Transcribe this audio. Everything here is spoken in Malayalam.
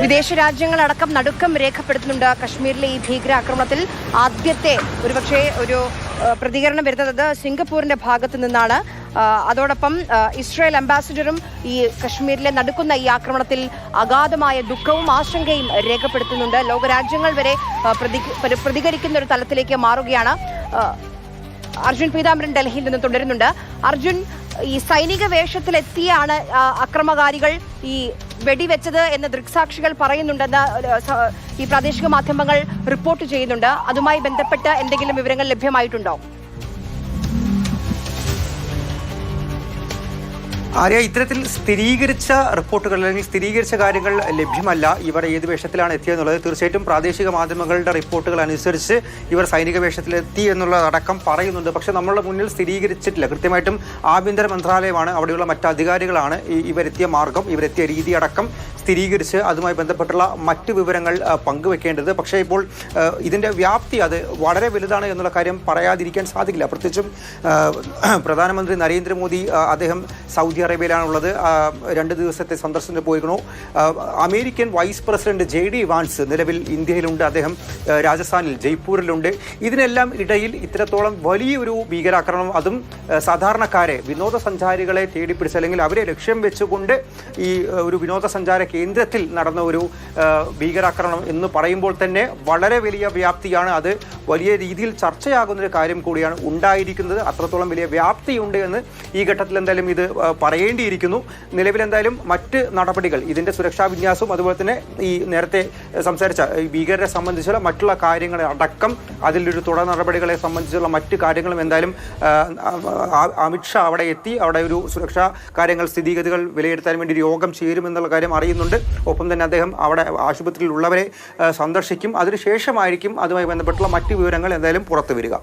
വിദേശ രാജ്യങ്ങളടക്കം നടുക്കം രേഖപ്പെടുത്തുന്നുണ്ട്. കശ്മീരിലെ ഈ ഭീകരാക്രമണത്തിൽ ആദ്യത്തെ ഒരുപക്ഷെ ഒരു പ്രതികരണം വരുന്നത് സിംഗപ്പൂരിന്റെ ഭാഗത്തു നിന്നാണ്. അതോടൊപ്പം ഇസ്രായേൽ അംബാസിഡറും ഈ കശ്മീരിലെ നടക്കുന്ന ഈ ആക്രമണത്തിൽ അഗാധമായ ദുഃഖവും ആശങ്കയും രേഖപ്പെടുത്തുന്നുണ്ട്. ലോകരാജ്യങ്ങൾ വരെ പ്രതി- പ്ര- പ്രതികരിക്കുന്ന ഒരു തലത്തിലേക്ക് മാറുകയാണ്. അർജുൻ പീതാംബരൻ ഡൽഹിയിൽ നിന്ന് തുടരുന്നുണ്ട്. അർജുൻ ഈ സൈനിക വേഷത്തിലെത്തിയാണ് അക്രമകാരികൾ ഈ വെടിവെച്ചത് എന്ന് ദൃക്സാക്ഷികൾ പറയുന്നുണ്ടെന്ന് ഈ പ്രാദേശിക മാധ്യമങ്ങൾ റിപ്പോർട്ട് ചെയ്യുന്നുണ്ട്. അതുമായി ബന്ധപ്പെട്ട് എന്തെങ്കിലും വിവരങ്ങൾ ലഭ്യമായിട്ടുണ്ടോ? ആര്യ ഇത്തരത്തിൽ സ്ഥിരീകരിച്ച റിപ്പോർട്ടുകൾ അല്ലെങ്കിൽ സ്ഥിരീകരിച്ച കാര്യങ്ങൾ ലഭ്യമല്ല. ഇവർ ഏത് വേഷത്തിലാണ് എത്തിയെന്നുള്ളത് തീർച്ചയായിട്ടും പ്രാദേശിക മാധ്യമങ്ങളുടെ റിപ്പോർട്ടുകൾ അനുസരിച്ച് ഇവർ സൈനിക വേഷത്തിലെത്തി എന്നുള്ളതടക്കം പറയുന്നുണ്ട്. പക്ഷെ നമ്മളുടെ മുന്നിൽ സ്ഥിരീകരിച്ചിട്ടില്ല. കൃത്യമായിട്ടും ആഭ്യന്തര മന്ത്രാലയമാണ് അവിടെയുള്ള മറ്റ് അധികാരികളാണ് ഇവരെത്തിയ മാർഗം. ഇവരെത്തിയ രീതി അടക്കം സ്ഥിരീകരിച്ച് അതുമായി ബന്ധപ്പെട്ടുള്ള മറ്റ് വിവരങ്ങൾ പങ്കുവെക്കേണ്ടത്. പക്ഷേ ഇപ്പോൾ ഇതിന്റെ വ്യാപ്തി അത് വളരെ വലുതാണ് എന്നുള്ള കാര്യം പറയാതിരിക്കാൻ സാധിക്കില്ല. പ്രത്യേകിച്ചും പ്രധാനമന്ത്രി നരേന്ദ്രമോദി അദ്ദേഹം സൗദി അറേബ്യയിലാണുള്ളത്. രണ്ട് ദിവസത്തെ സന്ദർശനത്തിന് പോയിരുന്നു American vice president J D Vance നിലവിൽ ഇന്ത്യയിലുണ്ട്. അദ്ദേഹം രാജസ്ഥാനിൽ ജയ്പൂരിലുണ്ട്. ഇതിനെല്ലാം ഇടയിൽ ഇത്രത്തോളം വലിയൊരു ഭീകരാക്രമണം അതും സാധാരണക്കാരെ വിനോദസഞ്ചാരികളെ തേടിപ്പിടിച്ച് അല്ലെങ്കിൽ അവരെ ലക്ഷ്യം വെച്ചുകൊണ്ട് ഈ ഒരു വിനോദസഞ്ചാര കേന്ദ്രത്തിൽ നടന്ന ഒരു ഭീകരാക്രമണം എന്ന് പറയുമ്പോൾ തന്നെ വളരെ വലിയ വ്യാപ്തിയാണ് അത്. വലിയ രീതിയിൽ ചർച്ചയാകുന്ന ഒരു കാര്യം കൂടിയാണ് ഉണ്ടായിരിക്കുന്നത്. അത്രത്തോളം വലിയ വ്യാപ്തിയുണ്ട് എന്ന് ഈ ഘട്ടത്തിൽ എന്തായാലും ഇത് പറയേണ്ടിയിരിക്കുന്നു. നിലവിൽ എന്തായാലും മറ്റ് നടപടികൾ ഇതിന്റെ സുരക്ഷാ വിന്യാസവും അതുപോലെ തന്നെ ഈ നേരത്തെ സംസാരിച്ച ഭീകരരെ സംബന്ധിച്ചുള്ള മറ്റുള്ള കാര്യങ്ങളെ അടക്കം അതിലൊരു തുടർ നടപടികളെ സംബന്ധിച്ചുള്ള മറ്റ് കാര്യങ്ങളും എന്തായാലും അമിത്ഷാ അവിടെ എത്തി. അവിടെ ഒരു സുരക്ഷാ കാര്യങ്ങൾ സ്ഥിതിഗതികൾ വിലയിരുത്താൻ വേണ്ടി യോഗം ചേരുമെന്നുള്ള കാര്യം അറിയുന്നുണ്ട്. ഒപ്പം തന്നെ അദ്ദേഹം അവിടെ ആശുപത്രിയിലുള്ളവരെ സന്ദർശിക്കും. അതിനുശേഷമായിരിക്കും അതുമായി ബന്ധപ്പെട്ടുള്ള മറ്റ് വിവരങ്ങൾ എന്തായാലും പുറത്തു വരിക.